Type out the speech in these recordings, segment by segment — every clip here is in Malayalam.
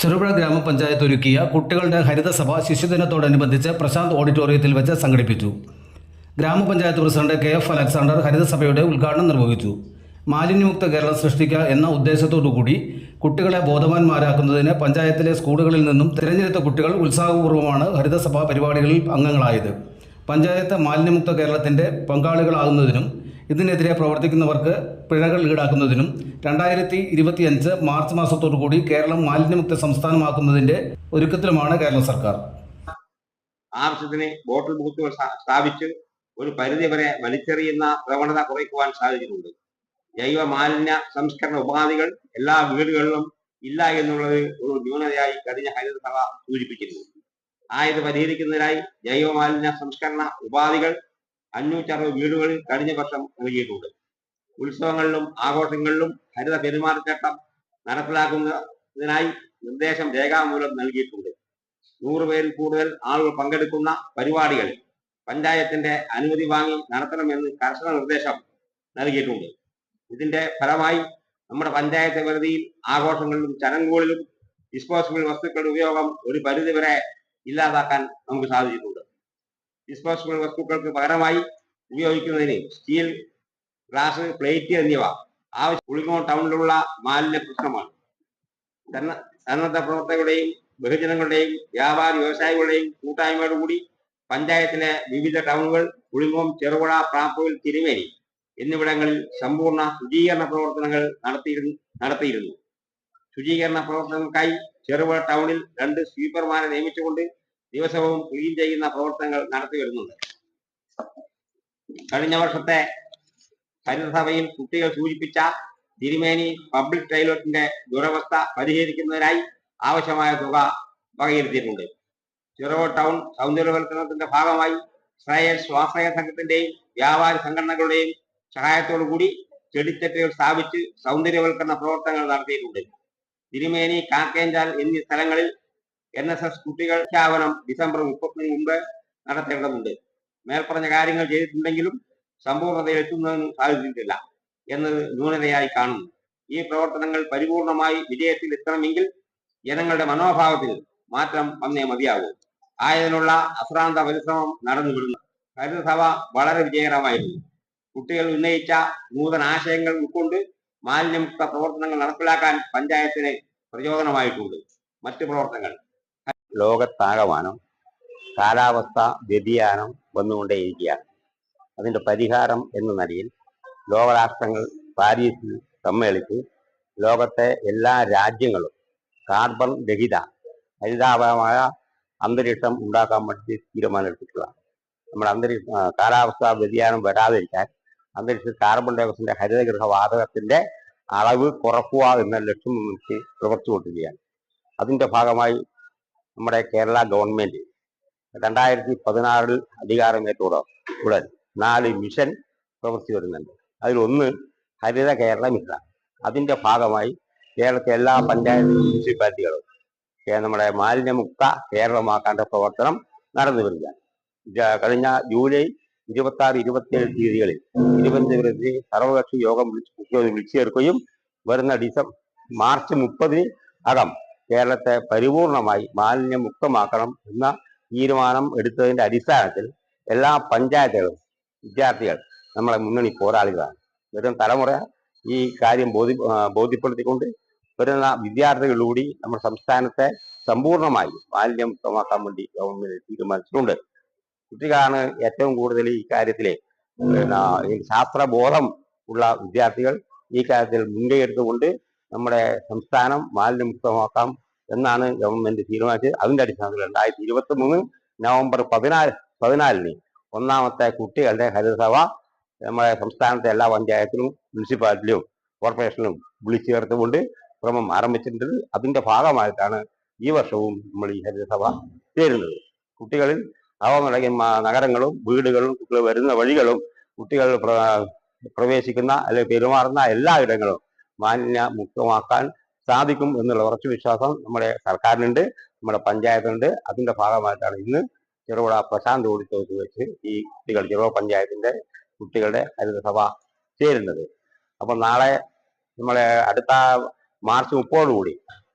ചെറുപുഴ ഗ്രാമപഞ്ചായത്ത് ഒരുക്കിയ കുട്ടികളുടെ ഹരിതസഭ ശിശുദിനത്തോടനുബന്ധിച്ച് പ്രശാന്ത് ഓഡിറ്റോറിയത്തിൽ വെച്ച് സംഘടിപ്പിച്ചു. ഗ്രാമപഞ്ചായത്ത് പ്രസിഡന്റ് കെ എഫ് അലക്സാണ്ടർ ഹരിതസഭയുടെ ഉദ്ഘാടനം നിർവഹിച്ചു. മാലിന്യമുക്ത കേരളം സൃഷ്ടിക്കുക എന്ന ഉദ്ദേശത്തോടുകൂടി കുട്ടികളെ ബോധവാന്മാരാക്കുന്നതിന് പഞ്ചായത്തിലെ സ്കൂളുകളിൽ നിന്നും തിരഞ്ഞെടുത്ത കുട്ടികൾ ഉത്സാഹപൂർവമാണ് ഹരിതസഭാ പരിപാടികളിൽ അംഗങ്ങളായത്. പഞ്ചായത്ത് മാലിന്യമുക്ത കേരളത്തിന്റെ പങ്കാളികളാകുന്നതിനും ഇതിനെതിരെ പ്രവർത്തിക്കുന്നവർക്ക് പിഴകൾ ഈടാക്കുന്നതിനും രണ്ടായിരത്തി ഇരുപത്തി അഞ്ച് മാർച്ച് മാസത്തോടുകൂടി കേരളം മാലിന്യമുക്ത സംസ്ഥാനമാക്കുന്നതിന്റെ ഒരുക്കത്തിലുമാണ് കേരള സർക്കാർ. ആവശ്യത്തിന് ബോട്ടിൽ ബൂത്തുകൾ സ്ഥാ- സ്ഥാപിച്ച് ഒരു പരിധി വരെ വലിച്ചെറിയുന്ന പ്രവണത കുറയ്ക്കുവാൻ സാധിച്ചിട്ടുണ്ട്. ജൈവ മാലിന്യ സംസ്കരണ ഉപാധികൾ എല്ലാ വീടുകളിലും ഇല്ല എന്നുള്ളത് ഒരു ന്യൂനതയായി കഴിഞ്ഞ ഹരിതസഭ സൂചിപ്പിച്ചിരുന്നു. ആയത് പരിഹരിക്കുന്നതിനായി ജൈവ മാലിന്യ സംസ്കരണ ഉപാധികൾ അഞ്ഞൂറ്ററുപത് വീടുകളിൽ കഴിഞ്ഞ വർഷം നൽകിയിട്ടുണ്ട്. ഉത്സവങ്ങളിലും ആഘോഷങ്ങളിലും ഹരിത പെരുമാറ്റച്ചട്ടം നടപ്പിലാക്കുന്നതിനായി നിർദ്ദേശം രേഖാമൂലം നൽകിയിട്ടുണ്ട്. നൂറ് പേരിൽ കൂടുതൽ ആളുകൾ പങ്കെടുക്കുന്ന പരിപാടികൾ പഞ്ചായത്തിന്റെ അനുമതി വാങ്ങി നടത്തണമെന്ന് കർശന നിർദ്ദേശം നൽകിയിട്ടുണ്ട്. ഇതിന്റെ ഫലമായി നമ്മുടെ പഞ്ചായത്ത് പരിധിയിൽ ആഘോഷങ്ങളിലും ചടങ്ങുകളിലും ഡിസ്പോസിബിൾ വസ്തുക്കളുടെ ഉപയോഗം ഒരു പരിധിവരെ ഇല്ലാതാക്കാൻ നമുക്ക് സാധിച്ചിട്ടുണ്ട്. ഡിസ്പോസിബിൾ വസ്തുക്കൾക്ക് പകരമായി ഉപയോഗിക്കുന്നതിന് സ്റ്റീൽ ഗ്ലാസ് പ്ലേറ്റ് എന്നിവ ആവശ്യം പുളിങ്ങോം ടൗണിലുള്ള മാലിന്യ പ്രശ്നമാണ്. സന്ന- സന്നദ്ധ പ്രവർത്തകരുടെയും ബഹുജനങ്ങളുടെയും വ്യാപാര വ്യവസായികളുടെയും കൂട്ടായ്മയോടുകൂടി പഞ്ചായത്തിലെ വിവിധ ടൗണുകൾ പുളിങ്ങോം ചെറുപുഴ പ്രാപ്പൂൽ തിരുമേനി എന്നിവിടങ്ങളിൽ സമ്പൂർണ ശുചീകരണ പ്രവർത്തനങ്ങൾ നടത്തിയിരുന്നു നടത്തിയിരുന്നു. ശുചീകരണ പ്രവർത്തനങ്ങൾക്കായി ചെറുപുഴ ടൗണിൽ രണ്ട് സ്വീപ്പർമാരെ നിയമിച്ചുകൊണ്ട് ദിവസവും ക്ലീൻ ചെയ്യുന്ന പ്രവർത്തനങ്ങൾ നടത്തി വരുന്നുണ്ട്. കഴിഞ്ഞ വർഷത്തെ ഹരിതസഭയിൽ കുട്ടികൾ സൂചിപ്പിച്ച തിരുമേനി പബ്ലിക് ടൈലറ്റിന്റെ ദുരവസ്ഥ പരിഹരിക്കുന്നതിനായി ആവശ്യമായ തുക വകയിരുത്തിയിട്ടുണ്ട്. ചെറുവ ടൗൺ സൗന്ദര്യവൽക്കരണത്തിന്റെ ഭാഗമായി ശ്രേയ സ്വാശ്രയ സംഘത്തിന്റെയും വ്യാപാര സംഘടനകളുടെയും സഹായത്തോടു കൂടി ചെടിച്ചട്ടികൾ സ്ഥാപിച്ച് സൗന്ദര്യവൽക്കരണ പ്രവർത്തനങ്ങൾ നടത്തിയിട്ടുണ്ട്. തിരുമേനി കാക്കേഞ്ചാൽ എന്നീ സ്ഥലങ്ങളിൽ എൻ എസ് എസ് കുട്ടികൾ പ്രഖ്യാപനം ഡിസംബർ മുപ്പത്തിന് മുമ്പ് നടത്തേണ്ടതുണ്ട്. മേൽപ്പറഞ്ഞ കാര്യങ്ങൾ ചെയ്തിട്ടുണ്ടെങ്കിലും സമ്പൂർണതയിൽ എത്തുന്നതിന് സാധിച്ചിട്ടില്ല എന്നത് ന്യൂനതയായി കാണുന്നു. ഈ പ്രവർത്തനങ്ങൾ പരിപൂർണമായി വിജയത്തിൽ എത്തണമെങ്കിൽ ജനങ്ങളുടെ മനോഭാവത്തിൽ മാറ്റം വന്നേ മതിയാകൂ. ആയതിനുള്ള അശ്രാന്ത പരിശ്രമം നടന്നു വരുന്നു ഹരിതസഭ വളരെ വിജയകരമായിരുന്നു. കുട്ടികൾ ഉന്നയിച്ച നൂതന ആശയങ്ങൾ ഉൾക്കൊണ്ട് മാലിന്യമുക്ത പ്രവർത്തനങ്ങൾ നടപ്പിലാക്കാൻ പഞ്ചായത്തിന് പ്രചോദനമായിട്ടുണ്ട്. മറ്റു പ്രവർത്തനങ്ങൾ ലോകത്താകമാനം കാലാവസ്ഥ വ്യതിയാനം വന്നുകൊണ്ടേയിരിക്കുകയാണ്. അതിന്റെ പരിഹാരം എന്ന നിലയിൽ ലോകരാഷ്ട്രങ്ങൾ പാരീസിൽ സമ്മേളിച്ച് ലോകത്തെ എല്ലാ രാജ്യങ്ങളും കാർബൺ രഹിത ഹരിതാപമായ അന്തരീക്ഷം ഉണ്ടാക്കാൻ വേണ്ടി തീരുമാനമെടുത്തിട്ടുള്ളതാണ്. നമ്മുടെ അന്തരീക്ഷ കാലാവസ്ഥ വ്യതിയാനം വരാതിരിക്കാൻ അന്തരീക്ഷ കാർബൺ ഡയോക്സൈഡിന്റെ ഹരിതഗൃഹ വാതകത്തിന്റെ അളവ് കുറക്കുക എന്ന ലക്ഷ്യം മുൻനിർത്തി പ്രവർത്തിച്ചുകൊണ്ടിരിക്കുകയാണ്. അതിന്റെ ഭാഗമായി നമ്മുടെ കേരള ഗവൺമെന്റ് രണ്ടായിരത്തി പതിനാറിൽ അധികാരമേറ്റോടെ ഉടൻ നാല് മിഷൻ പ്രവർത്തി വരുന്നുണ്ട് അതിലൊന്ന് ഹരിത കേരള മിഷൻ. അതിന്റെ ഭാഗമായി കേരളത്തിലെ എല്ലാ പഞ്ചായത്ത് മുനിസിപ്പാലിറ്റികളും നമ്മുടെ മാലിന്യമുക്ത കേരളമാക്കാന്റെ പ്രവർത്തനം നടന്നു വരികയാണ്. കഴിഞ്ഞ ജൂലൈ ഇരുപത്തി ആറ് ഇരുപത്തിയേഴ് തീയതികളിൽ തിരുവനന്തപുരത്ത് സർവകക്ഷി യോഗം വിളിച്ച് വിളിച്ചു ചേർക്കുകയും വരുന്ന ഡിസംബർ മാർച്ച് മുപ്പതിന് അകം കേരളത്തെ പരിപൂർണമായി മാലിന്യമുക്തമാക്കണം എന്ന തീരുമാനം എടുത്തതിന്റെ അടിസ്ഥാനത്തിൽ എല്ലാ പഞ്ചായത്തുകളും വിദ്യാർത്ഥികൾ നമ്മളെ മുന്നണി പോരാളികളാണ്. വരും തലമുറ ഈ കാര്യം ബോധ്യ ആ, ബോധ്യപ്പെടുത്തിക്കൊണ്ട് വരുന്ന വിദ്യാർത്ഥികളിലൂടി നമ്മുടെ സംസ്ഥാനത്തെ സമ്പൂർണമായി മാലിന്യമുക്തമാക്കാൻ വേണ്ടി ഗവൺമെന്റ് തീരുമാനിച്ചിട്ടുണ്ട്. കുട്ടികളാണ് ഏറ്റവും കൂടുതൽ ഈ കാര്യത്തിലെ ശാസ്ത്രബോധം ഉള്ള വിദ്യാർത്ഥികൾ ഈ കാര്യത്തിൽ മുൻകൈ എടുത്തുകൊണ്ട് നമ്മുടെ സംസ്ഥാനം മാലിന്യമുക്തമാക്കാം എന്നാണ് ഗവൺമെന്റ് തീരുമാനിച്ചത്. അതിന്റെ അടിസ്ഥാനത്തിൽ രണ്ടായിരത്തി ഇരുപത്തി മൂന്ന് നവംബർ പതിനാല് പതിനാലിന് ഒന്നാമത്തെ കുട്ടികളുടെ ഹരിതസഭ നമ്മുടെ സംസ്ഥാനത്തെ എല്ലാ പഞ്ചായത്തിലും മുനിസിപ്പാലിറ്റിയിലും കോർപ്പറേഷനിലും വിളിച്ചു ചേർത്തുകൊണ്ട് ക്രമം ആരംഭിച്ചിട്ടുണ്ട്. അതിന്റെ ഭാഗമായിട്ടാണ് ഈ വർഷവും നമ്മൾ ഈ ഹരിതസഭ ചേരുന്നത്. കുട്ടികളിൽ അവങ്ങളുടെ നഗരങ്ങളും വീടുകളും കുട്ടികൾ വരുന്ന വഴികളും കുട്ടികൾ പ്രവേശിക്കുന്ന അല്ലെങ്കിൽ പെരുമാറുന്ന എല്ലാ ഇടങ്ങളും മാലിന്യ മുക്തമാക്കാൻ സാധിക്കും എന്നുള്ള ഉറച്ചു വിശ്വാസം നമ്മുടെ സർക്കാരിനുണ്ട് നമ്മുടെ പഞ്ചായത്തിനുണ്ട്. അതിന്റെ ഭാഗമായിട്ടാണ് ഇന്ന് ചെറുപുഴ പ്രശാന്ത് ഓഡിറ്റോറിയത്തിൽ വെച്ച് ഈ കുട്ടികൾ ചെറുപുഴ പഞ്ചായത്തിന്റെ കുട്ടികളുടെ ഹരിതസഭ ചേരുന്നത്. അപ്പൊ നാളെ നമ്മളെ അടുത്ത മാർച്ച് മുപ്പതോടുകൂടി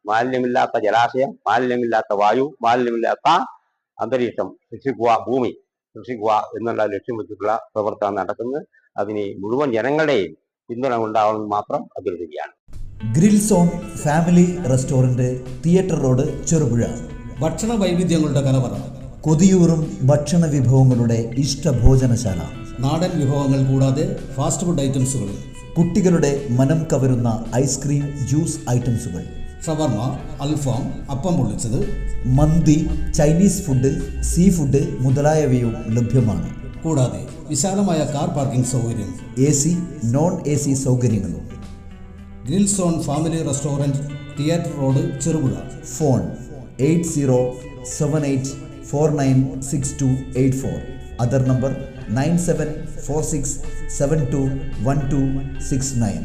മാലിന്യമില്ലാത്ത ജലാശയം മാലിന്യമില്ലാത്ത വായു മാലിന്യമില്ലാത്ത അന്തരീക്ഷം സൃഷ്ടിക്കുക ഭൂമി സൃഷ്ടിക്കുക എന്നുള്ള ലക്ഷ്യം വെച്ചിട്ടുള്ള പ്രവർത്തനം നടക്കുന്നത് അതിന് മുഴുവൻ ജനങ്ങളുടെയും പിന്തുണ ഉണ്ടാവണമെന്ന് മാത്രം അഭ്യർത്ഥിക്കുകയാണ്. Grill zone family restaurant theatre road Cherupuzha. ഭക്ഷണ വൈവിധ്യങ്ങളുടെ കലവറ. കൊതിയൂറും ഭക്ഷണ വിഭവങ്ങളുടെ ഇഷ്ടഭോജനശാല. നാടൻ വിഭവങ്ങൾ കൂടാതെ ഫാസ്റ്റ് ഫുഡ് ഐറ്റംസുകൾ. കുട്ടികളുടെ മനം കവരുന്ന ഐസ്ക്രീം ജ്യൂസ് ഐറ്റംസുകൾ. ഷവർമ അൽഫാം അപ്പം പൊള്ളിച്ചത്. മന്തി ചൈനീസ് ഫുഡ് സീ ഫുഡ് മുതലായവയും ലഭ്യമാണ്. കൂടാതെ വിശാലമായ കാർ പാർക്കിംഗ് സൗകര്യം A C non A C സൗകര്യങ്ങളും. Grill zone family restaurant theatre road Cherupuzha. Phone eight zero seven eight four nine six two eight four. Other number nine seven four six seven two one two six nine.